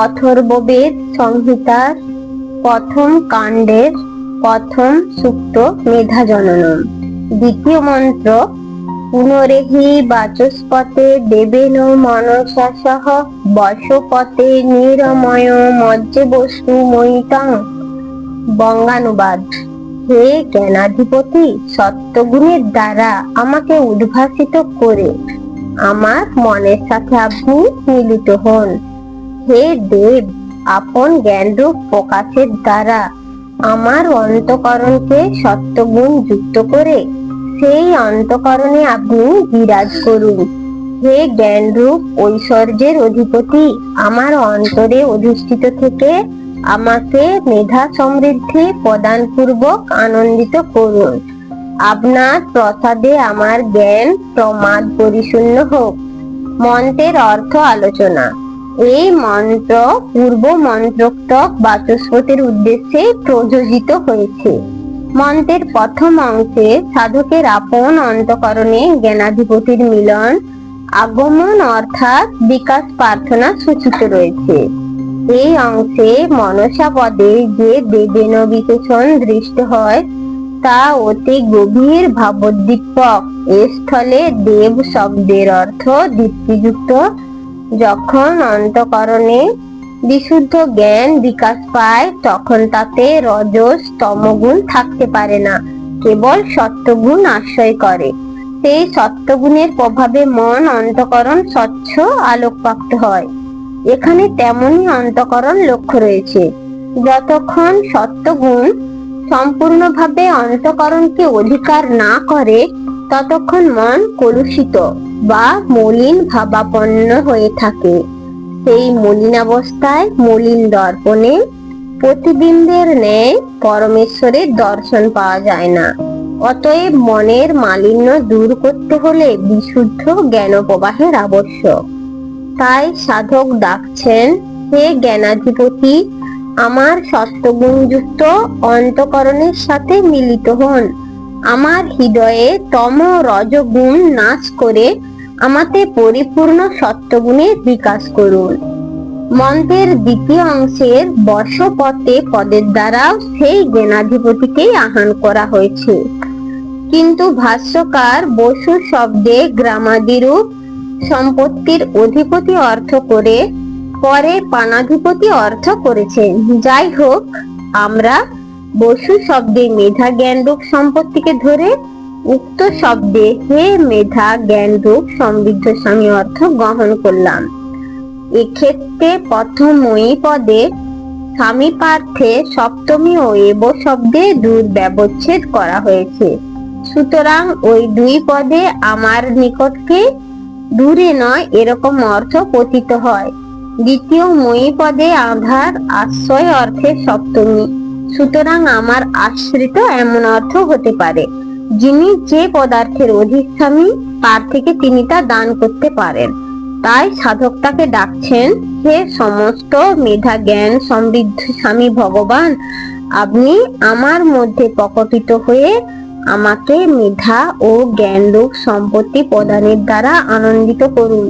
অথর্ববেদ সংহিতার প্রথম কাণ্ডের প্রথম সুক্ত মেধা জননম। দ্বিতীয় মন্ত্র, পুনরেহি বাচস্পতে দেবেন মনসা সহ বশপতে নিরময় মজ্জে বস্তু ময়িতং। বঙ্গানুবাদ, হে জ্ঞানাধিপতি, সত্যগুণের দ্বারা আমাকে উদ্ভাসিত করে, আমার মনের সাথে আপনি মিলিত হন। হে দেব, আপন জ্ঞানরূপ প্রকাশের দ্বারা আমার অন্তকরণকে সত্যগুণ যুক্ত করে সেই অন্তকরণে আপনি বিরাজ করুন। হে জ্ঞানরূপ ঐশ্বর্যের অধিপতি, আমার অন্তরে অধিষ্ঠিত থেকে আমাকে মেধা সমৃদ্ধি প্রদান পূর্বক আনন্দিত করুন। আপনার প্রসাদে আমার জ্ঞান প্রমাদ পরিশূন্য হোক। মন্ত্রের অর্থ আলোচনা। এই মন্ত্র পূর্ব মন্ত্রোক্ত বাচস্পতির উদ্দেশ্যে প্রযোজিত হয়েছে। মন্ত্রের প্রথম অংশে সাধকের আপন অন্তকরণে জ্ঞানাধিপতির মিলন, আগমন অর্থাৎ বিকাশ প্রার্থনা সূচিত রয়েছে। এই অংশে মনসা পদে যে দেবেন বিশেষণ দৃষ্ট হয়, তা অতি গভীর ভাবোদ্দীপক। এ স্থলে দেব শব্দের অর্থ দীপ্তিযুক্ত যখন অন্তকরণে বিশুদ্ধ জ্ঞান বিকাশ পায়, তখন তাতে রজস তমগুণ থাকতে পারে না, কেবল সত্যগুণ আশ্রয় করে। সেই সত্যগুণের প্রভাবে মন অন্তকরণ স্বচ্ছ আলোকপ্রাপ্ত হয়। এখানে তেমনই অন্তকরণ লক্ষ্য রয়েছে। যতক্ষণ সত্যগুণ সম্পূর্ণভাবে অন্তকরণকে অধিকার না করে ততক্ষণ মন কলুষিত বা মলিন ভাবাপন্ন হয়ে থাকে। সেই মলিনাবস্থায় মলিন দর্পণে প্রতিবিম্বের ন্যায় পরমেশ্বরের দর্শন পাওয়া যায় না। অতএব মনের মালিন্য দূর করতে হলে বিশুদ্ধ জ্ঞান প্রবাহের আবশ্যক। তাই সাধক ডাকছেন, হে জ্ঞানাধিপতি, আমার সত্যগুণযুক্ত অন্তকরণের সাথে মিলিত হন। আমার হৃদয়ে তম রজগুণ নাশ করে আমাতে পরিপূর্ণ সত্যগুণের বিকাশ করুন। মন্ত্রের দ্বিতীয় অংশের বর্ষপথে পদের দ্বারাও সেই জ্ঞানাধিপতিকেই আহ্বান করা হয়েছে। কিন্তু ভাষ্যকার বসু শব্দে গ্রামাদিরূপ সম্পত্তির অধিপতি অর্থ করে পরে পানাধিপতি অর্থ করেছেন। যাই হোক, আমরা বসু শব্দে মেধা জ্ঞানরূপ সম্পত্তিকে ধরে, উক্ত শব্দে হে মেধা জ্ঞানরূপ সমৃদ্ধ স্বামী অর্থ গ্রহণ করলাম। এক্ষেত্রে প্রথম ওই পদে স্বামী পার্থে সপ্তমী ও এব শব্দে দূর ব্যবচ্ছেদ করা হয়েছে। সুতরাং ওই দুই পদে আমার নিকটকে দূরে নয়, এরকম অর্থ পতিত হয়। দ্বিতীয় মই পদে আধার, আশ্রয় অর্থে সপ্তমী। সুতরাং আমার আশ্রিত এমন অর্থ হতে পারে, যিনি যে পদার্থের অধিষ্ঠামী তার থেকে তিনি তা দান করতে পারেন। তাই সাধক তাকে ডাকছেন, হে সমস্ত মেধা, জ্ঞান, সমৃদ্ধ স্বামী ভগবান, আপনি আমার মধ্যে প্রকটিত হয়ে আমাকে মেধা ও জ্ঞান রূপ সম্পত্তি প্রদানের দ্বারা আনন্দিত করুন।